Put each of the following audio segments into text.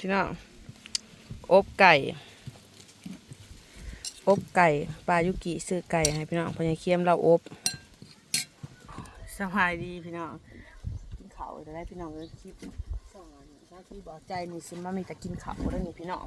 พี่น้องอบไก่ อบไก่ปลายุกิซื้อไก่ให้พี่น้องพญาเคียมเราอบสบายดีพี่น้องกินข้าวจะได้พี่น้องเลยคลิปสองอันหน้ที่บอกใจนี่ซิมามีแต่กินข้าวแล้วนี่พี่น้อง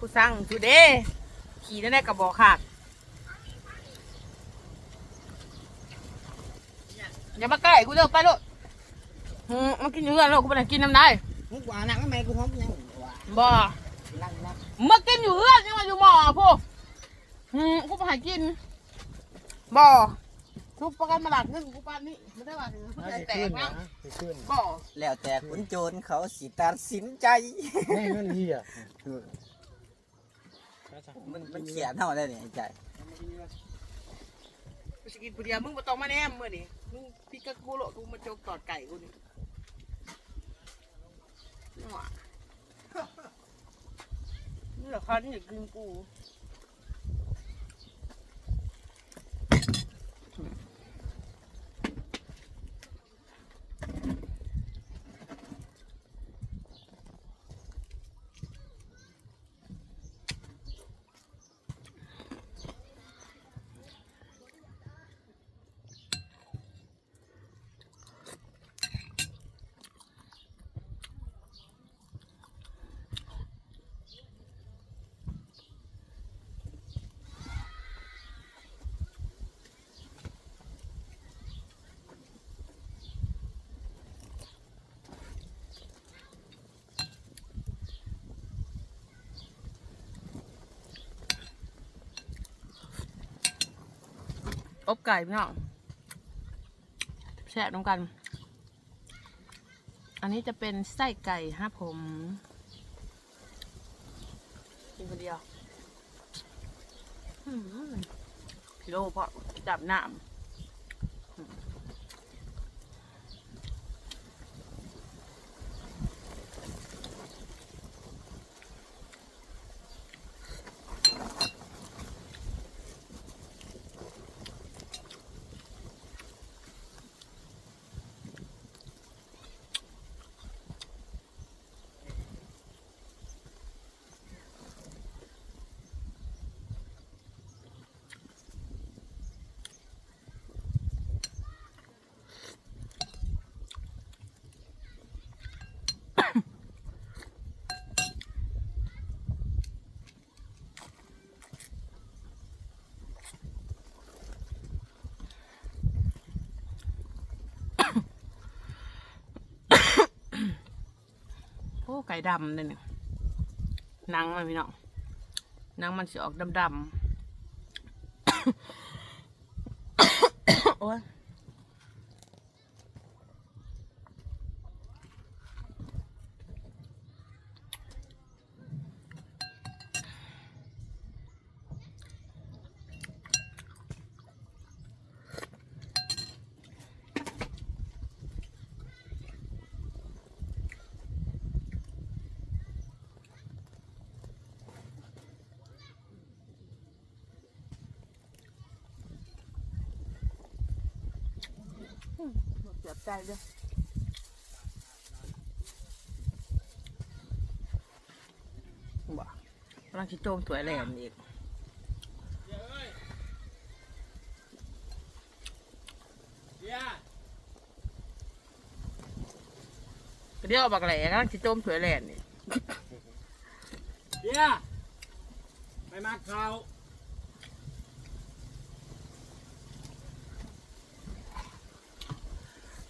กูสั่งจูเด้ขี่ได้ได้กระบอกขาดอย่ามาใกล้กูเลิกไปลูกหืมมากินอยู่เรือนลูกกูไปไหนกินน้ำได้มึงกว่าหนังทำไมกูหอมยังว่าบ่ลังลังมากินอยู่เรือนยังมาอยู่หม้อพวกหืมกูไปหากินบ่ทุกประกันมาหลักเงินกูปานนี้ไม่ได้ว่าถึงกูใจแตกนะขึ้นบ่แล้วแต่คุณโจรเขาสิตัดสินใจแม่เงินเฮีย มันมันเขียนเท่าได้เนี่ยไอ้ใจกูจะกินผู้เดียวมึงมาต้องมาแนมมื่อนี่มึงพี่กับกูโลดกูมาโจกตอดไก่กูนี่หวานี่แหละคันอยากกินกู อบไก่พี่น้องแช่น้ำกัน อันนี้จะเป็นไส้ไก่ฮะผมกินคนเดียวอืมพี่โลเพราะจับน้ำ ไก่ดำเลยเนี่ยหนังมันพี่น้องหนังมันสีออกดำๆโอ้ย เสียใจเลยบ่กำลังคิดโจมถวยแหลมอีกก็เดี๋ยวเอาบักแหล่กำลังคิดโจมถวยแหลมนี่เฮียไปมาเขา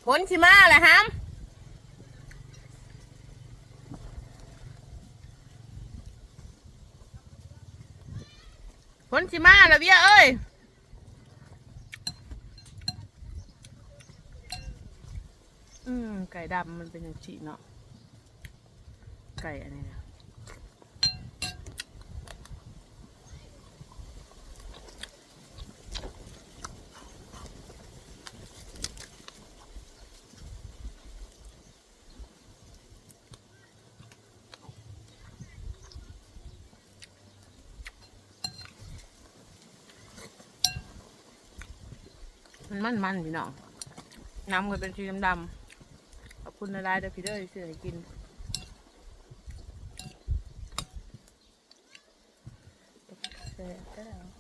ผลชิมาแหละฮัมผลชิมาแล้วเบี้ยเอ้ยอืมไก่ดำมันเป็นอย่างฉีเนาะไก่อันนี้นะ มันมันมันพี่น้องน้ำมันเป็นสีดำๆขอบคุณนะได้เด้อพี่เด้อที่ซื้อให้กินเสร็จแล้ว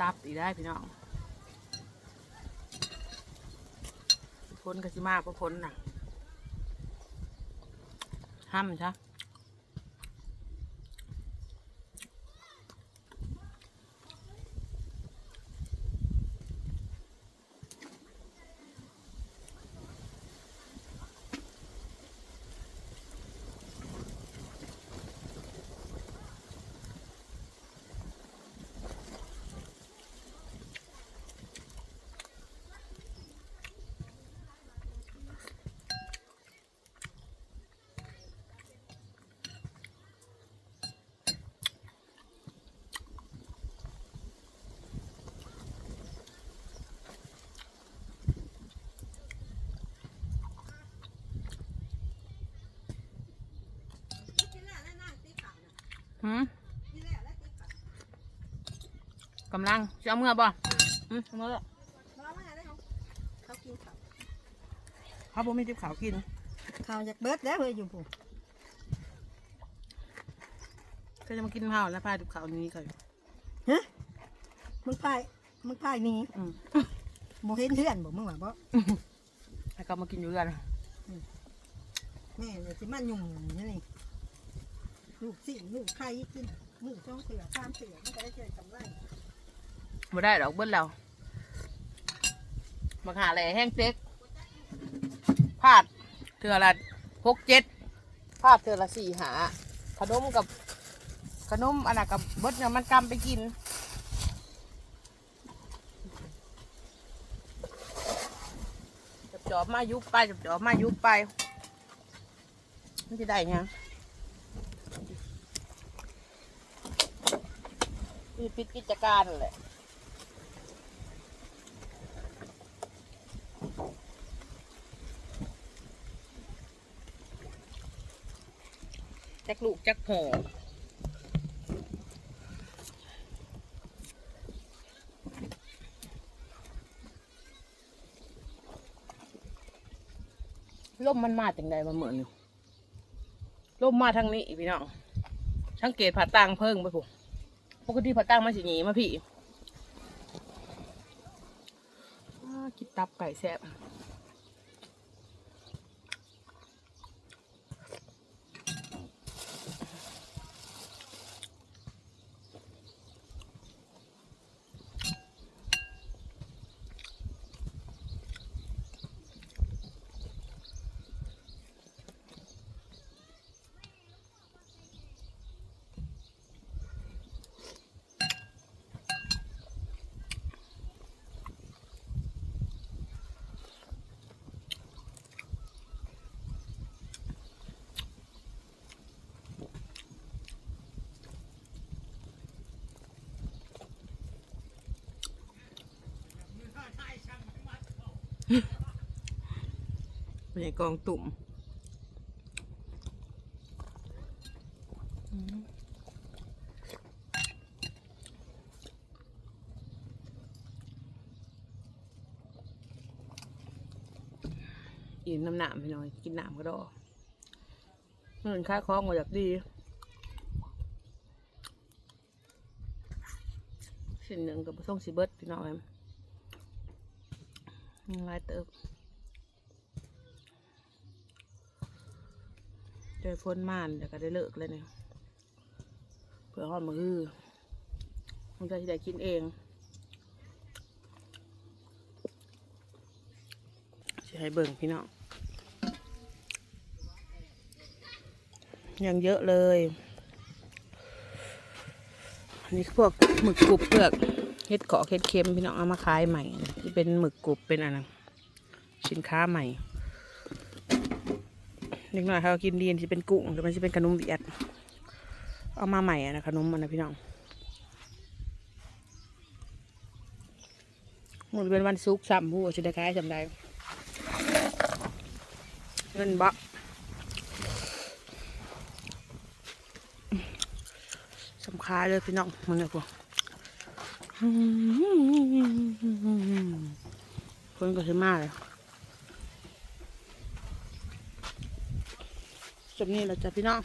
ตับอีกได้พี่น้องพ้นกสิมาพอพ้นน่ะห้ามใช่ำลังจะเอาเมื่อบ่อืมเอามื่อแล้วเขากินข้าวเขาบ่มีทิพขาวกินข้าวจากเบิดแล้วเฮ้ยอยู่ผู้ก็จะมากินข้าวแล้วพาทิพขาวนี้ก่อนฮะมึงพายมึงพายหนี่อืมบ่เห็นเพื่อนบ่มึงว่าบ่แล้วก็มากินอยู่กันแม่เลยสิมาหยุ่มนี่นี่ลูกสี่ลูกไข่กินมือสองเสือสามเสือมันก็ได้เจอกำไร บ่ได้ดอกเบิ้ลแล้วมาหาอะไรแห้งเต็กพาดเทือละหกเจ็ดพาดเทือละสี่หา ขนมกับขนมอันนั้นกับเบิดเนี่ยมันกำไปกินจับจอบมายุบไปจับจอบมายุบไปมันจะได้ไงปิดกิจการแหละ จักลูกจักพอลมมันมาจากไหนมาเหมือนอยู่ลมมาทางนี้พี่น้องสังเกตผาตังเพิ่งไปผมปกติผาตังมันสิหนีมาพี่กินตับไก่แซ่บ เป็นกองตุ่มอิ่มน้ำหนามไปหน่อย กินหนามก็ดอเงินค่าคล้องมาจากดีสิ่งหนึ่งกับส่งสีเบิร์ดพี่น้องเอ็ม ลายเติบเจอพ้นม่านเดี๋ยวก็ได้เลิกเลยเนี่ยเผื่อหอดมือฮือมันจะได้กินเองจะให้เบิ่งพี่น้องยังเยอะเลย อันนี้พวกหมึกกรุบเปลือก เฮ็ดเกาะเฮ็ดเค็มพี่น้องเอามาขายใหม่ที่เป็นหมึกกรุบเป็นอันนั้นสินค้าใหม่เล็กน้อยเขากินดีนที่เป็นกุ้งแต่มันจะเป็นขนมเวียดเอามาใหม่อะนะขนมมันนะพี่น้องมันเป็นวันซุกซ้ำผู้ชิได้ขายจำได้เงินบักสำคัญเลยพี่น้องมึงเนี่ยพวก คนก็ซื้อมาเลยจบนี้เราจะพี่น้อง